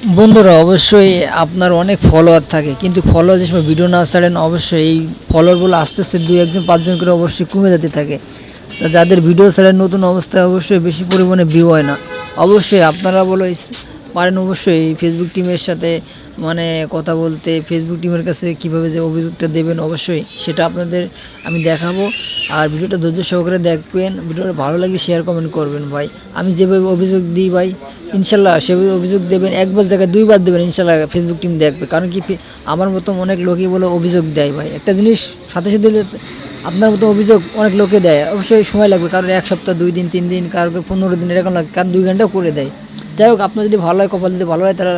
বন্ধুরা, অবশ্যই আপনার অনেক ফলোয়ার থাকে, কিন্তু ফলোয়ার যে সময় ভিডিও না ছাড়েন, অবশ্যই এই ফলোয়ারগুলো আস্তে আস্তে দুই একজন, পাঁচজন করে অবশ্যই কমে যেতে থাকে। তা যাদের ভিডিও ছাড়েন নতুন অবস্থায়, অবশ্যই বেশি পরিমাণে ভিউ হয় না। অবশ্যই আপনারা বলো পারেন অবশ্যই এই ফেসবুক টিমের সাথে মানে কথা বলতে ফেসবুক টিমের কাছে কীভাবে যে অভিযোগটা দেবেন অবশ্যই সেটা আপনাদের আমি দেখাবো। আর ভিডিওটা ধৈর্য সহকারে দেখবেন, ভিডিওটা ভালো লাগলে শেয়ার কমেন্ট করবেন ভাই। আমি যেভাবে অভিযোগ দিই ভাই, ইনশাল্লাহ সেভাবে অভিযোগ দেবেন, একবার জায়গায় দুইবার দেবেন, ইনশাল্লাহ ফেসবুক টিম দেখবে। কারণ কি আমার মতো অনেক লোকই বলে অভিযোগ দেয় ভাই। একটা জিনিস সাথে সাথে আপনার মতো অভিযোগ অনেক লোকে দেয়। অবশ্যই সময় লাগবে কারোর এক সপ্তাহ, দুই দিন, তিন দিন কারোর পনেরো দিন, এরকম লাগে, কারণ দুই ঘন্টাও করে দেয়। যাই হোক, আপনার যদি ভালো হয়, কপাল যদি ভালো হয় তারা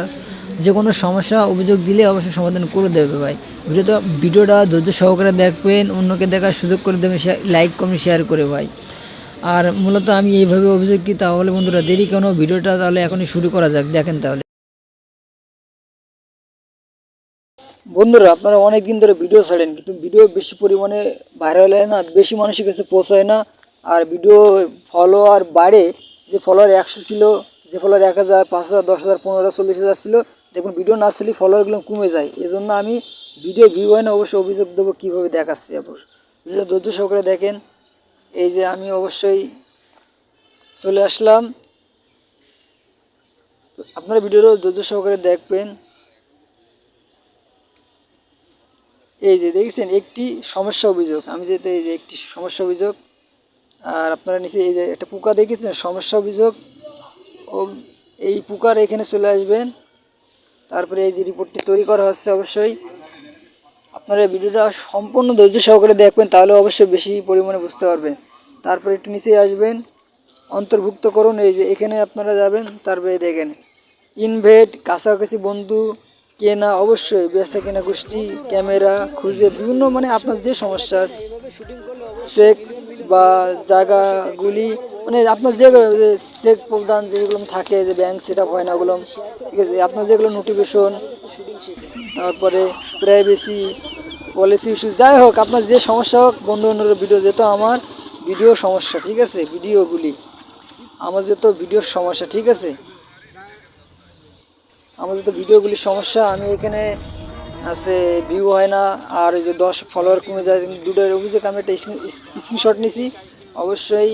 যে কোনো সমস্যা, অভিযোগ দিলে অবশ্যই সমাধান করে দেবে ভাই। ভিডিওটা ভিডিওটা ধৈর্য সহকারে দেখবেন, অন্যকে দেখার সুযোগ করে দেবেন লাইক কমেন্ট শেয়ার করে ভাই। আর মূলত আমি এইভাবে অভিযোগ দিই, তাহলে বন্ধুরা দেরি কেন? ভিডিওটা তাহলে এখনই শুরু করা যাক, দেখেন তাহলে। বন্ধুরা, আপনারা অনেক দিন ধরে ভিডিও ছাড়েন, কিন্তু ভিডিও বেশি পরিমাণে ভাইরাল হয় না বেশি মানুষের কাছে পৌঁছায় না। আর ভিডিও ফলোয়ার বাড়ে, যে ফলোয়ার একশো ছিল, যে ফলোয়ার এক হাজার, পাঁচ হাজার, দশ হাজার, পনেরো হাজার, চল্লিশ হাজার ছিল দেখুন ভিডিও না আসলে ফলোয়ারগুলো কমে যায়। এই জন্য আমি ভিডিও ভিউ হয় না, অবশ্যই অভিযোগ দেবো কীভাবে দেখাচ্ছি অবশ্য ভিডিও ধৈর্য সহকারে দেখেন। এই যে আমি অবশ্যই চলে আসলাম। আপনারা ভিডিওটা ধৈর্য সহকারে দেখবেন। এই যে দেখছেন, একটি সমস্যা অভিযোগ। আমি যেতে এই যে একটি সমস্যা অভিযোগ, আর আপনারা নিচে এই যে একটা পোকা দেখেছেন, সমস্যা অভিযোগ। ও এই পোকার এখানে চলে আসবেন। তারপরে এই যে রিপোর্টটি তৈরি করা হচ্ছে অবশ্যই। আপনারা ভিডিওটা সম্পূর্ণ ধৈর্য সহকারে দেখবেন, তাহলে অবশ্যই বেশি পরিমাণে বুঝতে পারবেন। তারপরে একটু নিচে আসবেন, অন্তর্ভুক্ত করুন, এই যে এখানে আপনারা যাবেন, তারপরে দেখেন, ইনভেট, কাছাকাছি বন্ধু, কেনা, অবশ্যই বেচা কেনা গোষ্ঠী, ক্যামেরা, খুঁজে, বিভিন্ন মানে আপনার যে সমস্যা চেক বা জায়গাগুলি মানে আপনার যে চেক প্রদান যেগুলো থাকে, যে ব্যাংক সেট আপ হয় না ওগুলো, ঠিক আছে? আপনার যেগুলো নোটিফিকেশন তারপরে প্রাইভেসি পলিসি ইস্যু যাই হোক, আপনার যে সমস্যা হোক, বন্ধু বান্ধবের ভিডিও যেত আমার ভিডিও সমস্যা, ঠিক আছে? ভিডিওগুলি আমার যেত ভিডিওর সমস্যা, ঠিক আছে? আমাদের তো ভিডিওগুলির সমস্যা, আমি এখানে আছে ভিউ হয় না, আর যে দশ ফলোয়ার কমে যায় দুটোর অভিযোগ, আমি একটা স্ক্রিনশট নিছি। অবশ্যই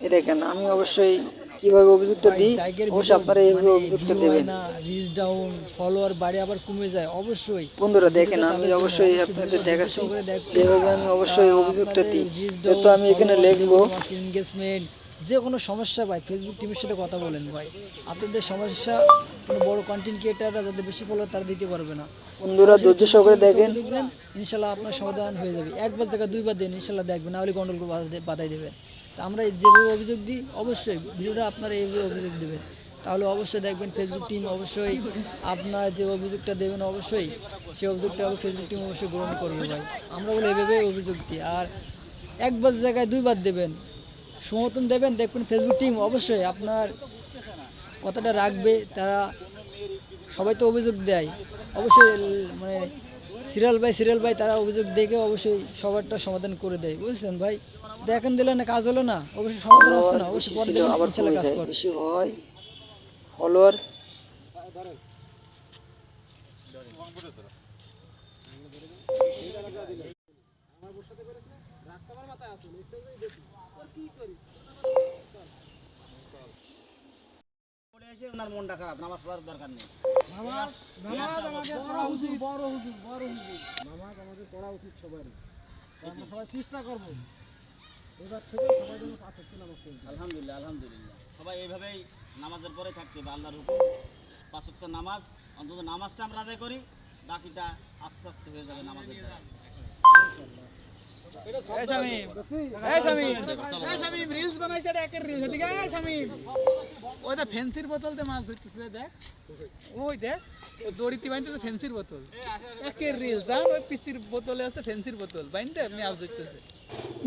দেখেন আমি অবশ্যই কীভাবে অভিযোগটা দিই অবশ্যই আপনারা এইভাবে অভিযোগটা দেবেন। রিচ ডাউন ফলোয়ার বাড়ি আবার কমে যায় অবশ্যই। বন্ধুরা দেখেন আমি অবশ্যই আপনাদের দেখাচ্ছি। এভাবে আমি অবশ্যই অভিযোগটা দিই তো আমি এখানে লিখব। এনগেজমেন্ট যে কোনো সমস্যা ভাই ফেসবুক টিমের সাথে কথা বলেন ভাই। আপনাদের সমস্যা কোনো বড় কন্টেন্ট ক্রিয়েটাররা যাদের বেশি ফলো তারা দিতে পারবে না। বন্ধুরা ধৈর্য সহকারে দেখেন। দেখবেন ইনশাল্লাহ আপনার সমাধান হয়ে যাবে। একবার জায়গায় দুইবার দেন ইনশাল্লাহ দেখবেন নাহলে গন্ডল বাধাই দেবেন। তা আমরা যেভাবে অভিযোগ দিই অবশ্যই ভিডিওটা আপনারা এইভাবে অভিযোগ দেবেন। তাহলে অবশ্যই দেখবেন ফেসবুক টিম অবশ্যই আপনার যে অভিযোগটা দেবেন অবশ্যই সেই অভিযোগটা ফেসবুক টিম অবশ্যই গ্রহণ করবে ভাই। আমরা বলে এভাবে অভিযোগ দিই। আর একবার জায়গায় দুইবার দেবেন সমর্থন দেবেন দেখবেন ফেসবুক টিম অবশ্যই আপনার কথাটা রাখবে তারা সবাই তো অভিযোগ দেয়। অবশ্যই মানে সিরিয়াল বাই সিরিয়াল বাই তারা অভিযোগ দেখে অবশ্যই সবারটা সমাধান করে দেয়। বুঝছেন ভাই? দেখেন দিলে না কাজ হলো না। অবশ্যই সমাধান হচ্ছে না অবশ্যই পরে ছিল, আবার কমে কাজ যায় হয় ফলোয়ার পড়ে এসে ওনার মনটা খারাপ নামাজ পড়ার দরকার নেই। আলহামদুলিল্লাহ আলহামদুলিল্লাহ। সবাই এইভাবেই নামাজের পরে থাকতে হবে আল্লাহর হুকুম। পাঁচক্ত নামাজ অন্তত নামাজটা আমরা আদায় করি বাকিটা আস্তে আস্তে হয়ে যাবে নামাজের দ্বারা। ফেন্সির বোতল মাছ ধরতেছে দেখ। ওই দেখ দড়িতে বানতেছে ফেন্সির বোতল। একের রিলস ওই পিসির বোতলে আছে ফেন্সির বোতল। বাইনতে মাছ ধরতেছে।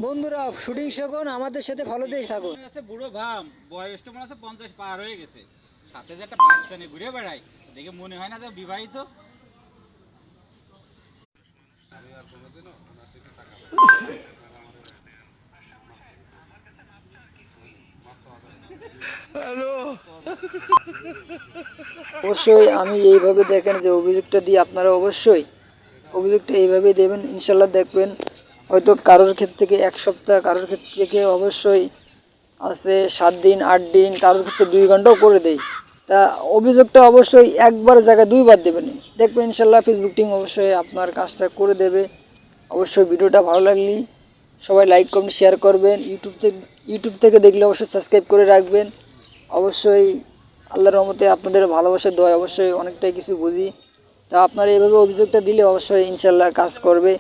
বন্ধুরা শুটিং শেখুন আমাদের সাথে ফলো দিয়ে থাকুন। আছে বুড়ো ভাম বয়সটা মনে আছে পঞ্চাশ পার হয়ে গেছে। সাথে যে একটা ঘুরে বেড়ায় দেখে মনে হয় না যে বিবাহিত। অবশ্যই আমি এইভাবে দেখেন যে অভিযোগটা দিয়ে আপনারা অবশ্যই অভিযোগটা এইভাবে দেবেন, ইনশাল্লাহ দেখবেন। হয়তো কারোর ক্ষেত্র থেকে এক সপ্তাহ, কারোর ক্ষেত্র থেকে অবশ্যই আছে সাত দিন, আট দিন, কারোর ক্ষেত্রে দুই ঘন্টাও করে দেয় তা অভিযোগটা অবশ্যই একবার জায়গায় দুইবার দেবেন। দেখবেন ইনশাল্লাহ ফেসবুক টিম অবশ্যই আপনার কাজটা করে দেবে। অবশ্যই ভিডিওটা ভালো লাগলে, সবাই লাইক কমেন্ট শেয়ার করবেন। ইউটিউব থেকে ইউটিউব থেকে দেখলে অবশ্যই সাবস্ক্রাইব করে রাখবেন। অবশ্যই আল্লাহর রহমতে আপনাদের ভালোবাসার দয় অবশ্যই অনেকটাই কিছু বুঝি। তা আপনারা এভাবে অভিযোগটা দিলে অবশ্যই ইনশাল্লাহ কাজ করবে।